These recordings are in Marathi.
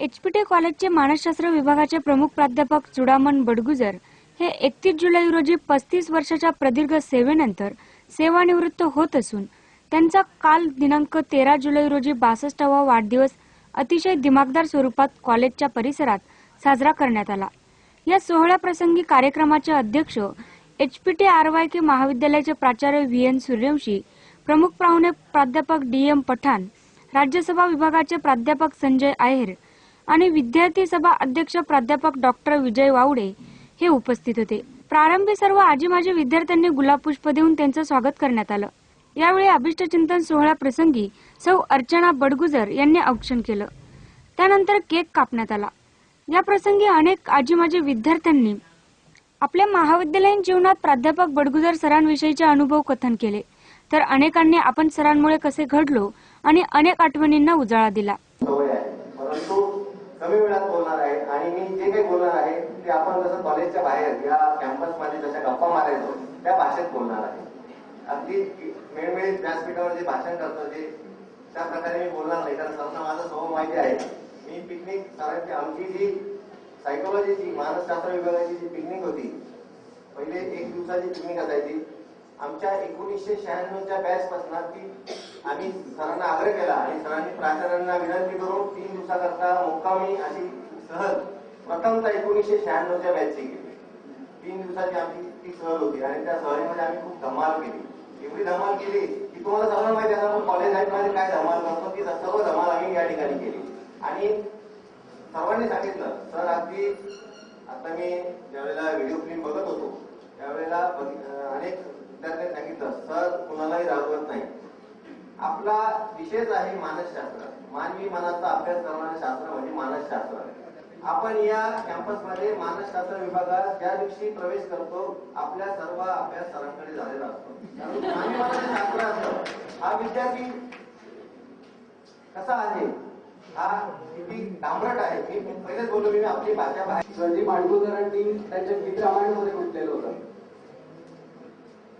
एचपीटी कॉलेजचे मानसशास्त्र विभागाचे प्रमुख प्राध्यापक चुडामण बडगुजर हे एकतीस जुलै रोजी पस्तीस वर्षाच्या प्रदीर्घ सेवेनंतर सेवानिवृत्त होत असून त्यांचा काल दिनांक तेरा जुलै रोजी बासष्टावा वाढदिवस अतिशय दिमागदार स्वरूपात कॉलेजच्या परिसरात साजरा करण्यात आला. या सोहळ्याप्रसंगी कार्यक्रमाचे अध्यक्ष एचपीटी आर वाय के महाविद्यालयाचे प्राचार्य व्ही एन सूर्यवंशी प्रमुख पाहुणे प्राध्यापक डी एम पठाण राज्यसभा विभागाचे प्राध्यापक संजय आहेर आणि विद्यार्थी सभा अध्यक्ष प्राध्यापक डॉक्टर विजय वावडे हे उपस्थित होते. प्रारंभी सर्व आजी माजी विद्यार्थ्यांनी गुलाब पुष्प देऊन त्यांचं स्वागत करण्यात आलं. यावेळी अभिष्टचिंतन सोहळ्याप्रसंगी सौ अर्चना बडगुजर यांनी औक्षण केलं. त्यानंतर केक कापण्यात आला. या प्रसंगी अनेक आजी माजी विद्यार्थ्यांनी आपल्या महाविद्यालयीन जीवनात प्राध्यापक बडगुजर सरांविषयीचे अनुभव कथन केले. तर अनेकांनी आपण सरांमुळे कसे घडलो आणि अनेक आठवणींना उजाळा दिला. कमी वेळात बोलणार आहे आणि मी जे काही बोलणार आहे ते आपण जसं कॉलेजच्या बाहेर या कॅम्पसमध्ये जशा गप्पा मारायचो त्या भाषेत बोलणार आहे. अगदी वेळोवेळी व्यासपीठावर जे भाषण करतो जे त्या प्रकारे मी बोलणार नाही कारण सर्वांना माझं स्वभाव माहिती आहे. मी पिकनिक सरांची आमची जी सायकोलॉजीची मानसशास्त्र विभागाची जी पिकनिक होती पहिले एक दिवसाची पिकनिक असायची. आमच्या एकोणीसशे शहाण्णवच्या बॅच पासून ती आम्ही सरांना आग्रह केला आणि सरांनी प्राचार्यांना विनंती करून तीन दिवसाकरता मुक्कामी अशी सहल प्रथमतः एकोणीसशे शहाण्णवच्या बॅचची केली. तीन दिवसाची आमची ती सहल होती आणि त्या सहलीमध्ये आम्ही खूप धमाल केली. एवढी धमाल केली की तुम्हाला सगळं माहिती आहे कॉलेज लाईफमध्ये काय धमाल करतो ती सर्व धमाल आम्ही या ठिकाणी केली. आणि सर्वांनी सांगितलं सर अगदी आता मी ज्यावेळेला व्हिडिओ फिल्म बघत होतो त्यावेळेला अनेक विद्यार्थ्यांनी सांगितलं सर कुणालाही रागवत नाही. आपला विषयच आहे मानसशास्त्र. मानवी मनाचा अभ्यास करणारे शास्त्र म्हणजे मानसशास्त्र. आपण या कॅम्पसमध्ये मानसशास्त्र विभागात ज्या दिवशी प्रवेश करतो आपल्या सर्व अभ्यास सरांकडे झालेला असतो. मानवी मनाचं शास्त्र असतं. हा विद्यार्थी कसा आहे? हा किती डांबरट आहे. मी पहिलेच बोललो मी आपली भाषा बाहेर शिवाजी त्यांच्या गीत रामायणमध्ये म्हटलेलं होतं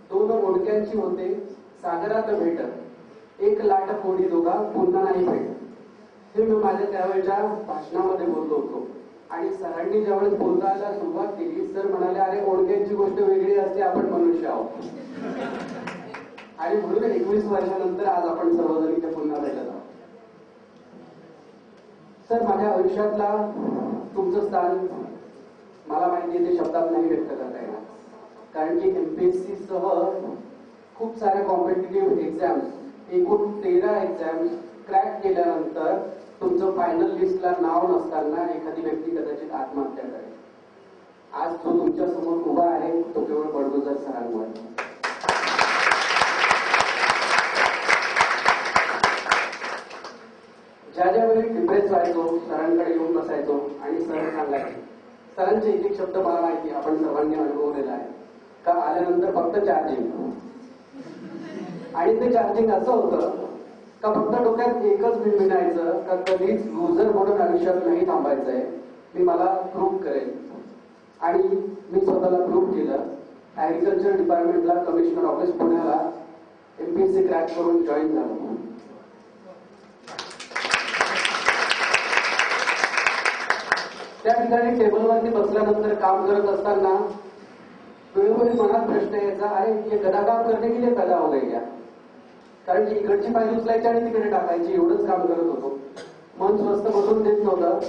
दोन मोडक्यांची होते सागरात भेटत. एक लाट फोडी दोघा पुन्हा नाही भेट हे मी माझ्या त्यावेळच्या भाषणामध्ये बोललो होतो. आणि सरांनी ज्यावेळेस बोलताना सुरुवात केली सर म्हणाले अरे ओळख्यांची गोष्ट वेगळी असते आपण मनुष्य आहोत. आणि म्हणून एकवीस वर्षानंतर आज आपण सर्वजण इथे पुन्हा भेटत आहोत. सर माझ्या आयुष्यातला तुमचं स्थान मला माहिती आहे ते शब्दात नाही व्यक्त करता येणार. कारण की एमपीएससी सह खूप साऱ्या कॉम्पिटेटिव्ह एक्झाम्स एकूण तेरा एक्झाम क्रॅक केल्यानंतर तुमचं फायनल लिस्टला नाव नसताना एखादी व्यक्ती कदाचित आत्महत्या करेल. आज तो तुमच्यासमोर उभा आहे तो केवळ बडगुजर सरांवर. ज्या ज्या वेळी डिप्रेस व्हायचो सरांकडे येऊन बसायचो आणि सर सांगायचे सरांचे एक एक शब्द मला माहिती आहे, आपण सर्वांनी अनुभवलेला आहे. का आल्यानंतर फक्त चार्जिंग आणि ते चार्जिंग असं होतं का फक्त डोक्यात एकच मी मिळायचं का कधीच लुझर म्हणून आयुष्यात नाही थांबायचंय. मी मला प्रूव्ह करेल. आणि मी स्वतःला प्रूव्ह केलं ऍग्रिकल्चर डिपार्टमेंटला कमिशनर ऑफिस पुण्याला एमपीएससी क्रॅक करून जॉईन झालो. त्या ठिकाणी टेबलवरती बसल्यानंतर काम करत असताना कोणी मनात प्रश्न यायचा अरे हे गदा काम करणे की ते पैदा हो गई कारण की इकडची पायरी उचलायची आणि तिकडे टाकायची एवढंच काम करत होतो. मन स्वस्त बसून देत नव्हतं.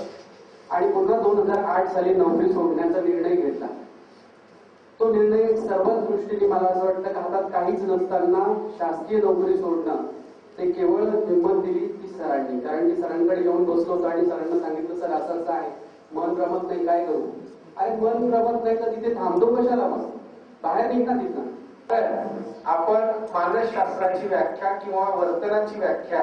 आणि पुन्हा दोन हजार आठ साली नोकरी सोडण्याचा निर्णय घेतला. तो निर्णय सर्वच दृष्टीने मला असं वाटतं का हातात काहीच नसताना शासकीय नोकरी सोडणं ते केवळ हिंमत दिली ती सरांनी. कारण की सरांकडे येऊन बसलो होतो आणि सरांना सांगितलं सर असं असं आहे. मन रमत नाही काय करू? अरे मन रमत नाही तर तिथे थांबतो कशाला मग? बाहेर निघणार तिथं. तर आपण मानसशास्त्राची व्याख्या किंवा वर्तनाची व्याख्या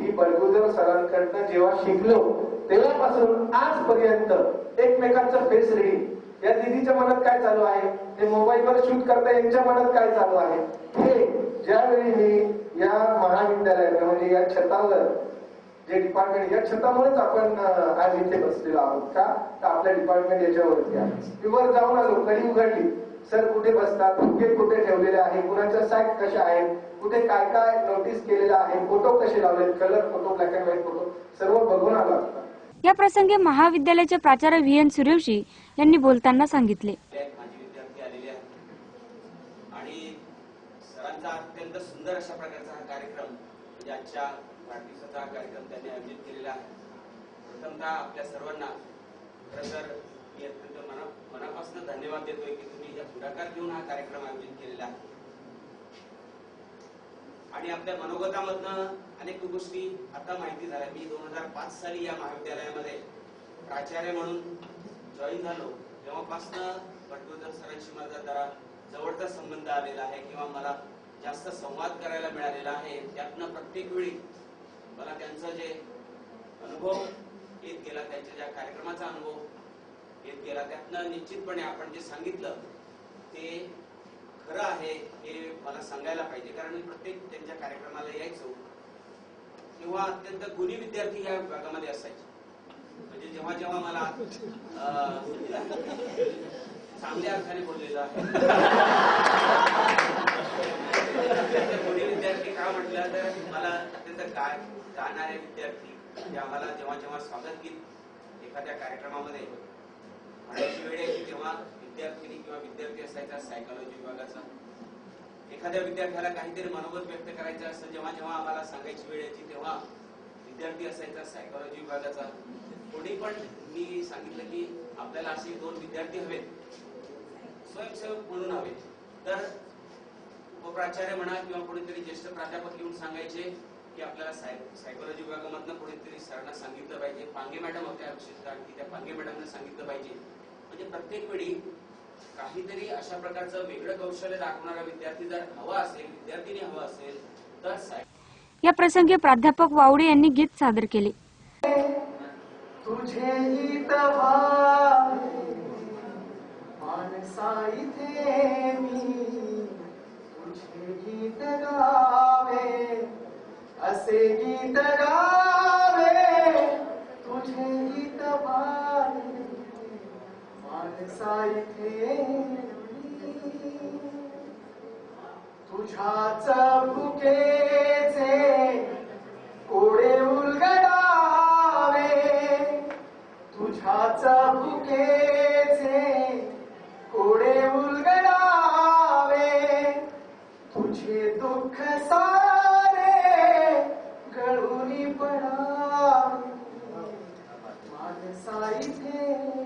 ही बलगुजर सरांकडनं जेव्हा शिकलो तेव्हापासून आजपर्यंत एकमेकांचं फेस रिडिंग या दिदीच्या मनात काय चालू आहे? ते मोबाईलवर शूट करता यांच्या मनात काय चालू आहे? हे ज्यावेळी मी या महाविद्यालयात म्हणजे या छतावर जे डिपार्टमेंट या छतामुळेच आपण आज इथे बसलेलो आहोत का? तर आपल्या डिपार्टमेंट याच्यावरती आहे. वर जाऊन आलो कडी उघडली. सर कुठे बसतात? बुके कुठे ठेवलेले आहे? कुणाच्या सॅक कशा आहेत? कुठे काय काय नोटीस केलेलं आहे? फोटो कसे लावलेत? Colour photo black and white photo सर्व बघून आलो या प्रसंगी महाविद्यालयाचे प्राचार्य व्ही एन सूर्यवंशी यांनी बोलताना सांगितले. एक माझे विद्यार्थी आलेले आहेत. आणि सरांचा अत्यंत सुंदर अशा प्रकारचा हा कार्यक्रम म्हणजे आजच्या वाढदिवसाचा हा कार्यक्रम त्यांनी आयोजित केलेला आहे. प्रथमतः आपल्या सर्वांना खरं तर मी अत्यंत मना मनापासून धन्यवाद देतोय की तुम्ही या पुढाकार घेऊन हा कार्यक्रम आयोजित केलेला आहे. आणि आपल्या मनोगतामधनं अनेक गोष्टी आता माहिती झाल्या. मी दोन हजार पाच साली या महाविद्यालयामध्ये प्राचार्य म्हणून जॉईन झालो. तेव्हापासनं पटवर्धन सरांशी माझा जरा जवळचा संबंध आलेला आहे किंवा मला जास्त संवाद करायला मिळालेला आहे त्यातनं प्रत्येक वेळी मला त्यांचं जे अनुभव येत गेला त्यांच्या ज्या कार्यक्रमाचा अनुभव येत गेला त्यातनं निश्चितपणे आपण जे सांगितलं ते खरं आहे हे मला सांगायला पाहिजे. कारण मी प्रत्येक त्यांच्या कार्यक्रमाला यायचो तेव्हा अत्यंत गुणी विद्यार्थी या विभागामध्ये असायचे. म्हणजे जेव्हा जेव्हा मला चांगल्या अर्थाने बोललेलं आहे. गुणी विद्यार्थी का म्हटलं तर मला अत्यंत गाय गाणारे विद्यार्थी जे आम्हाला जेव्हा जेव्हा स्वागत गीत एखाद्या कार्यक्रमामध्ये अशी वेळ यायची तेव्हा विद्यार्थिनी किंवा विद्यार्थी असायचा सायकोलॉजी विभागाचा. एखाद्या विद्यार्थ्याला काहीतरी मनोगत व्यक्त करायचं असं जेव्हा जेव्हा आम्हाला सांगायची वेळ यायची तेव्हा विद्यार्थी असायचा सायकोलॉजी विभागाचा. कोणी पण मी सांगितलं की आपल्याला असे दोन विद्यार्थी हवेत. स्वयंसेवक म्हणून हवे तर उपप्राचार्य म्हणा किंवा कोणीतरी ज्येष्ठ प्राध्यापक येऊन सांगायचे की आपल्याला सायकोलॉजी विभागामधनं कोणीतरी सरांना सांगितलं पाहिजे. पांगे मॅडम होत्या विशेषतः की त्या पांगे मॅडमने सांगितलं पाहिजे. म्हणजे प्रत्येक वेळी काहीतरी अशा प्रकारचं वेगळं कौशल्य दाखवणारा विद्यार्थी जर हवा असेल विद्यार्थिनी हवा असेल तर या प्रसंगी प्राध्यापक वावडे यांनी गीत सादर केले. तुझे तुझे गीत गावे असे गीत माणसा इथे तुझ्याच भुकेचे कोडे उलगडावे तुझ्याच भुकेचे कोडे उलगडावे तुझे दुःख सारे गळून पडावे. माणसा इथे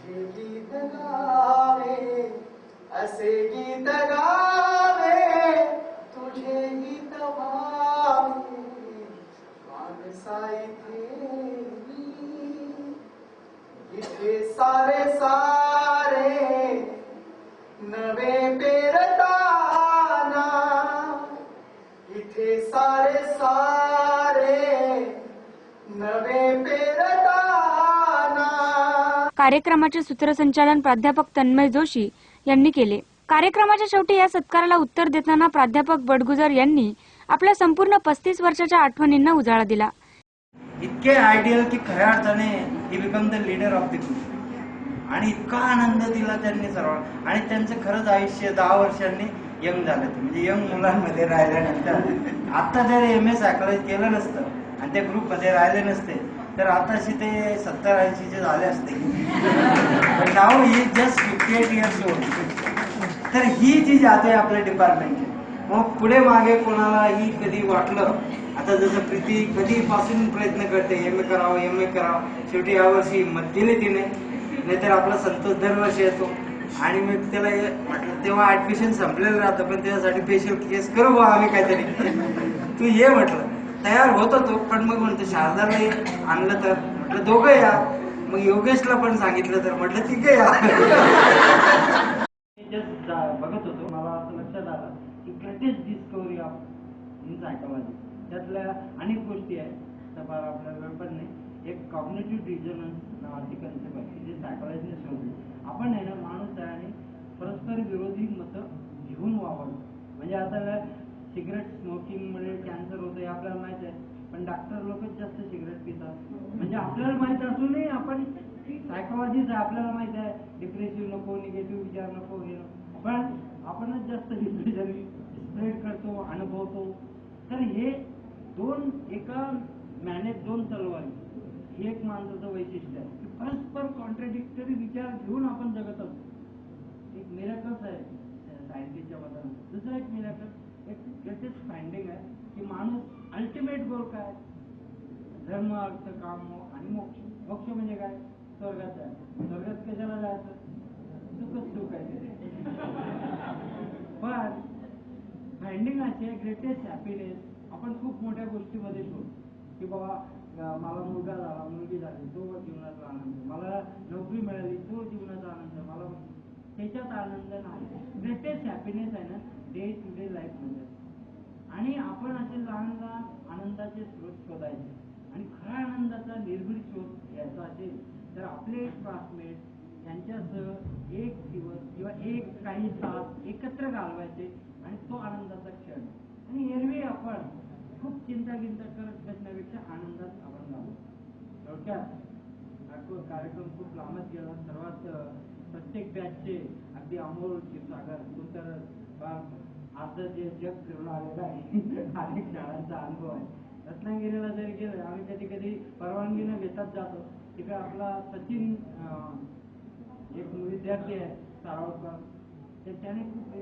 तुझे गीत गावे असे गीत गावे तुझे गीत वावे माणसा इथे मी. इथे सारे सारे कार्यक्रमाचे सूत्रसंचालन प्राध्यापक तन्मय जोशी यांनी केले. कार्यक्रमाच्या शेवटी या सत्काराला उत्तर देताना प्राध्यापक बडगुजर यांनी आपल्या संपूर्ण पस्तीस वर्षाच्या आठवणींना उजाळा दिला. इतके आयडियल की खऱ्या अर्थाने he become the leader of the group आणि इतका आनंद दिला त्यांनी सर्व. आणि त्यांचं खरंच आयुष्य दहा वर्षांनी यंग झालं म्हणजे यंग मुलांमध्ये राहिल्यानंतर. आता जर एम एस सायकोलॉजी केलं नसतं आणि त्या ग्रुपमध्ये राहिले नसते तर आताशी ते सत्तर ऐंशीचे झाले असते. पण now he just fifty eight years old तर ही जी जाते आहे आपल्या डिपार्टमेंटची मग पुढे मागे कोणालाही कधी वाटलं? आता जसं प्रीती कधीपासून प्रयत्न करते एम ए करावं एम ए करावं शेवटी यावर्षी हिंमत दिली तिने नाहीतर आपला संतोष दरवर्षी येतो. आणि मग त्याला हे म्हटलं तेव्हा ऍडमिशन संपलेलं राहतं पण त्याच्यासाठी स्पेशल केस करू बा आम्ही काहीतरी. तू ये म्हटलं. तयार होत होतो पण मग म्हणतो शारदाला आणलं तर. म्हटलं दोघं या. मग योगेशला पण सांगितलं तर म्हटलं तिघे या. जस्ट बघत होतो. मला असं लक्षात आलं की greatest discovery of in psychology त्यातल्या अनेक गोष्टी आहेत. त्या फार आपल्या वेळ पण नाही. एक कॉग्नेटिव्ह डिझोनन्स नावाची कन्सेप्ट आहे. की जे सायकोलॉजीने शोधली आपण आहे ना माणूस आहे आणि परस्पर विरोधी मतं घेऊन वावरतो. म्हणजे आता सिगरेट स्मोकिंगमुळे कॅन्सर होतो हे आपल्याला माहीत आहे. पण डॉक्टर लोकच जास्त सिगरेट पितात. म्हणजे आपल्याला माहीत असूनही आपण सायकोलॉजीच आहे आपल्याला माहीत आहे. डिप्रेसिव्ह नको निगेटिव्ह विचार नको हे पण आपणच जास्त डिप्रेशन स्प्रेड करतो अनुभवतो. तर हे दोन एका मॅनेज दोन तलवारी. हे एक माणसाचं वैशिष्ट्य आहे. की परस्पर कॉन्ट्रडिक्टरी विचार घेऊन आपण जगत असतो. एक मिराकल्स आहे सायन्टिस्टच्या मतानं. दुसरा एक मिराकल त्याचीच फाइंडिंग आहे की माणूस अल्टिमेट गोल काय धर्म अर्थ काम आणि मोक्ष. मोक्ष म्हणजे काय? स्वर्गात आहे स्वर्गात कशाला जायचं? सुखच सुख आहे. पण फाइंडिंग असे ग्रेटेस्ट हॅपीनेस आपण खूप मोठ्या गोष्टीमध्ये शोधतो की बाबा मला मुलगा झाला मुलगी झाली तो जीवनाचा आनंद. मला नोकरी मिळाली तो जीवनाचा आनंद. मला त्याच्यात आनंद नाही. ग्रेटेस्ट हॅपीनेस आहे ना डे टू डे लाईफमध्ये आणि आपण असे लहान लहान आनंदाचे स्रोत शोधायचे. आणि खऱ्या आनंदाचा निर्भीड शोध घ्यायचा असेल तर आपले क्लासमेट यांच्यासह एक दिवस किंवा एक काही तास एकत्र घालवायचे आणि तो आनंदाचा क्षण. आणि एरवी आपण खूप चिंता गिंता करत बसण्यापेक्षा आनंदात आपण घालू. थोडक्यात कार्यक्रम खूप लांबच गेला. सर्वात प्रत्येक बॅचचे अगदी अमोल क्षीरसागर तो तर आता जे जग फिरून आलेलं आहे अनेक शाळांचा अनुभव आहे. रत्नागिरीला जरी गेलं आम्ही कधी कधी परवानगी न घेताच जातो. तिकडे आपला सचिन एक विद्यार्थी आहे सारावकर तर त्याने खूप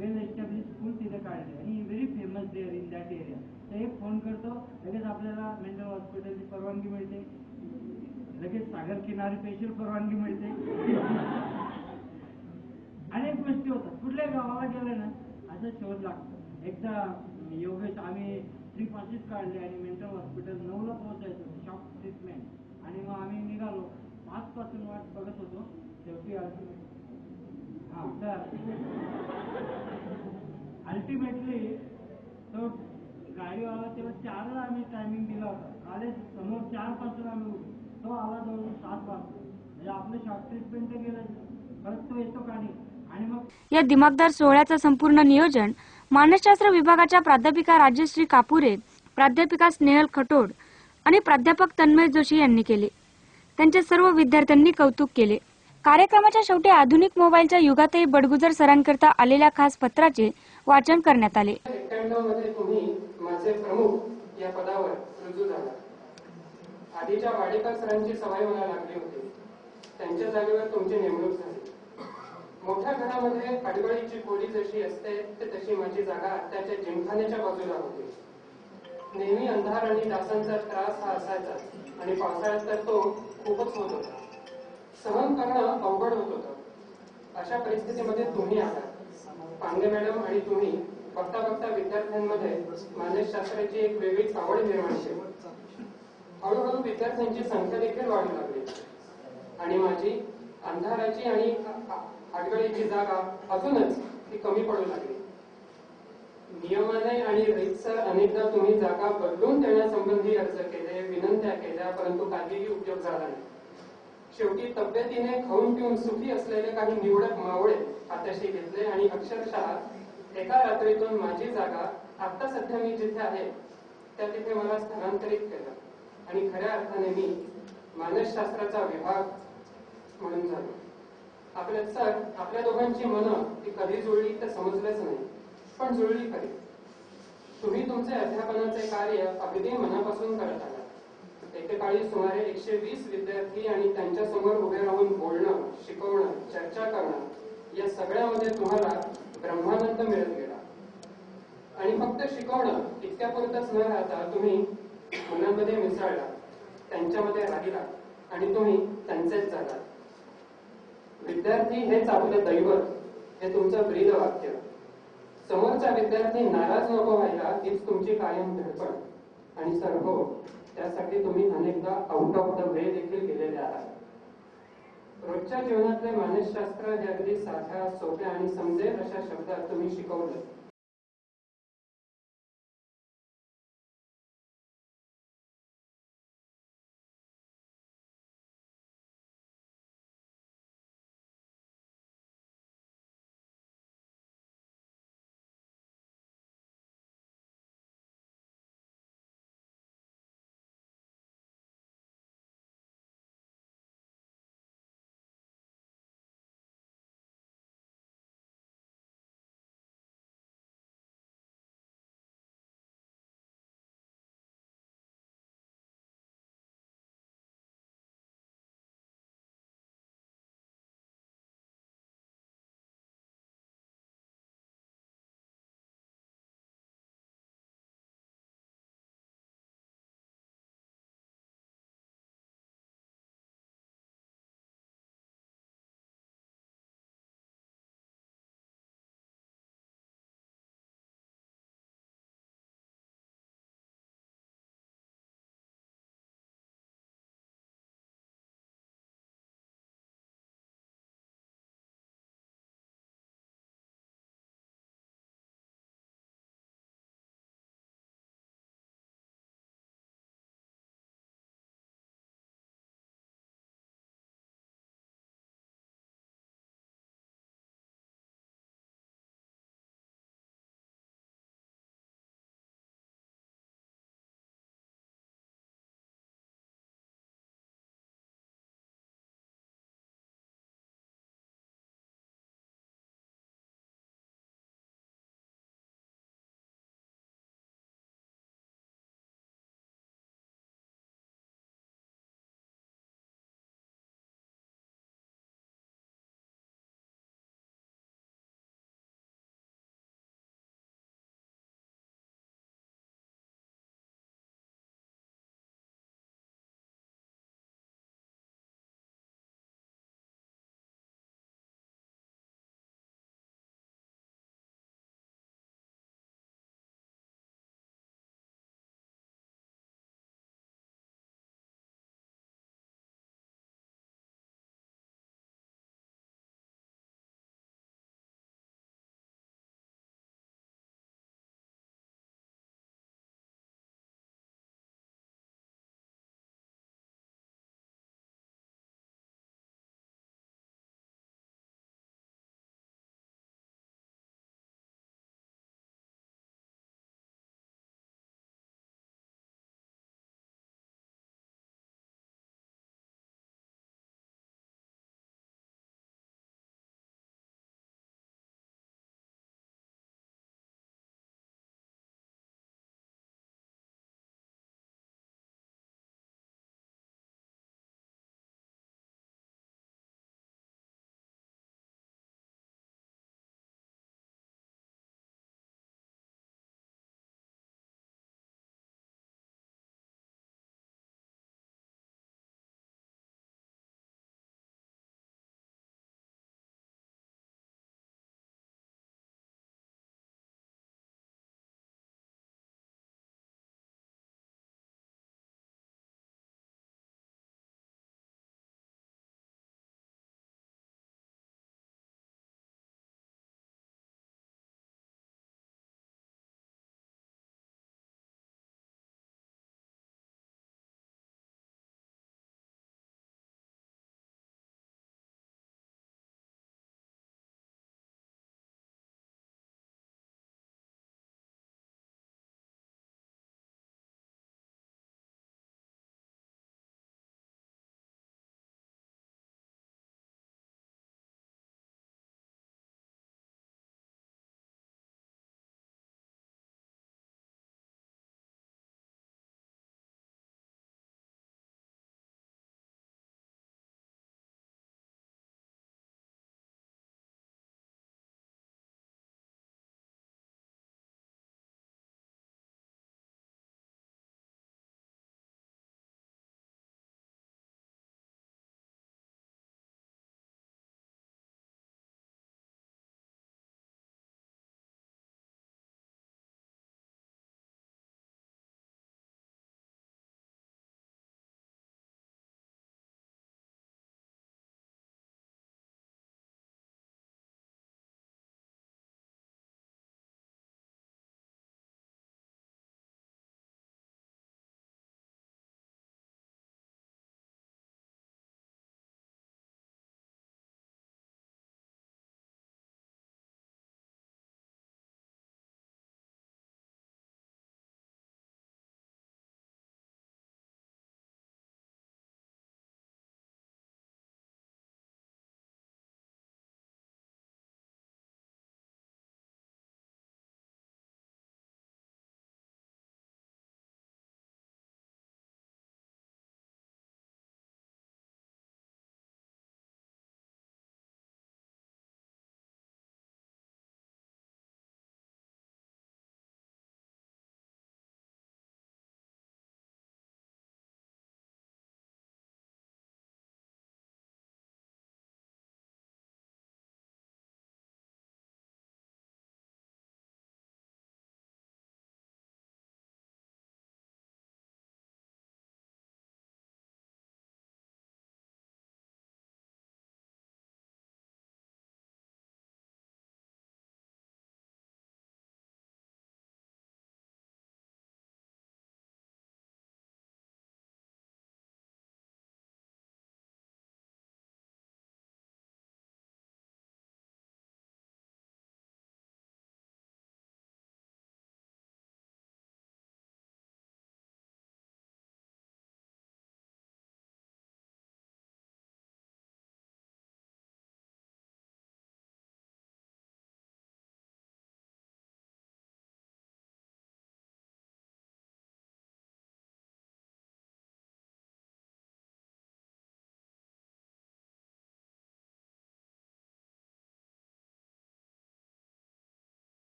वेल एस्टॅब्लिश स्कूल तिथे काढले. आणि very famous there in that area तर एक फोन करतो लगेच आपल्याला मेंटल हॉस्पिटलची परवानगी मिळते. लगेच सागर किनारी स्पेशल परवानगी मिळते. अनेक गोष्टी होतात. कुठल्या गावाला गेलं ना असं शोध लागतो. एकदा योगेश आम्ही थ्री अशीच काढले आणि मेंटल हॉस्पिटल नऊला पोहोचायचो शॉक ट्रीटमेंट आणि मग आम्ही निघालो. पाच पासून वाट बघत होतो. शेवटी हा तर अल्टिमेटली तो गाडीवाला तेव्हा चारला आम्ही टायमिंग दिला होता. आले समोर चारपासून आम्ही तो आला जवळ सात वाजता. म्हणजे आपलं शॉर्ट ट्रीटमेंट तर गेलं परत तो येतो का नाही या दिमागदार सोहळ्याचं संपूर्ण नियोजन मानसशास्त्र विभागाच्या प्राध्यापिका राजश्री कापुरे प्राध्यापिका स्नेहल खटोड आणि प्राध्यापक तन्मय जोशी यांनी केले. त्यांच्या सर्व विद्यार्थ्यांनी कौतुक केले. कार्यक्रमाच्या शेवटी आधुनिक मोबाईलच्या युगातही बडगुजर सरांकरता आलेल्या खास पत्राचे वाचन करण्यात आले. एक्क्याण्णवमध्ये तुम्ही माझे प्रमुख या पदावर रुजू झाला. आधीच्या वाडेकर सरांची सवय मला लागली होती. त्यांच्या जागेवर तुमची नेमणूक झाली. मोठ्या घरामध्ये अडगळीची खोली जशी असते ते तशी माझी जागा त्याच्या जिमखान्याच्या बाजूला होती. नेहमी अंधार आणि डासांचा त्रास हा असायचा आणि पावसाळ्यात तर तो खूपच होत होता. सहन करणं अवघड होत होतं. अशा परिस्थितीमध्ये तुम्ही आलात पांडे मॅडम आणि तुम्ही बघता बघता विद्यार्थ्यांमध्ये मानसशास्त्राची एक वेगळीच आवड निर्माण केली. हळूहळू विद्यार्थ्यांची संख्या देखील वाढू लागली. आणि माझी अंधाराची आणि आठवडीची जागा अजूनच ती कमी पडू लागली. नियमाने आणि रीतसर अनेकदा तुम्ही जागा बदलून देण्यासंबंधी अर्ज केले विनंत्या केल्या परंतु काहीही उपयोग झाला नाही. शेवटी तब्येतीने खाऊन पिऊन सुखी असलेले काही निवडक मावळे हाताशी घेतले आणि अक्षरशः एका रात्रीतून माझी जागा आता सध्या मी जिथे आहे त्या तिथे मला स्थलांतरित केलं. आणि खऱ्या अर्थाने मी मानसशास्त्राचा विभाग म्हणून झालो. आपल्या सर आपल्या दोघांची मनं ती कधी जुळली तर समजलंच नाही. पण जुळली खरी तुम्ही तुमचे अध्यापनाचे कार्य अगदी मनापासून करत आहात एकेकाळी सुमारे एकशे वीस विद्यार्थी आणि त्यांच्यासमोर उभे राहून बोलणं शिकवणं चर्चा करणं या सगळ्यामध्ये तुम्हाला ब्रह्मानंद मिळत गेला. आणि फक्त शिकवणं इतक्यापुरतच न राहता तुम्ही मुलांमध्ये मिसळला त्यांच्यामध्ये राहिला आणि तुम्ही त्यांचेच झाला विद्यार्थी हेच आपले दैवत हे तुमचं ब्रीद वाक्य. समोरचा विद्यार्थी नाराज नको व्हायला हीच तुमची कायम धडपड. आणि सर हो त्यासाठी तुम्ही अनेकदा आउट ऑफ द वे देखील गेलेले आहात. रोजच्या जीवनातले मानसशास्त्र हे अगदी साध्या सोप्या आणि समजेल अशा शब्दात तुम्ही शिकवलं.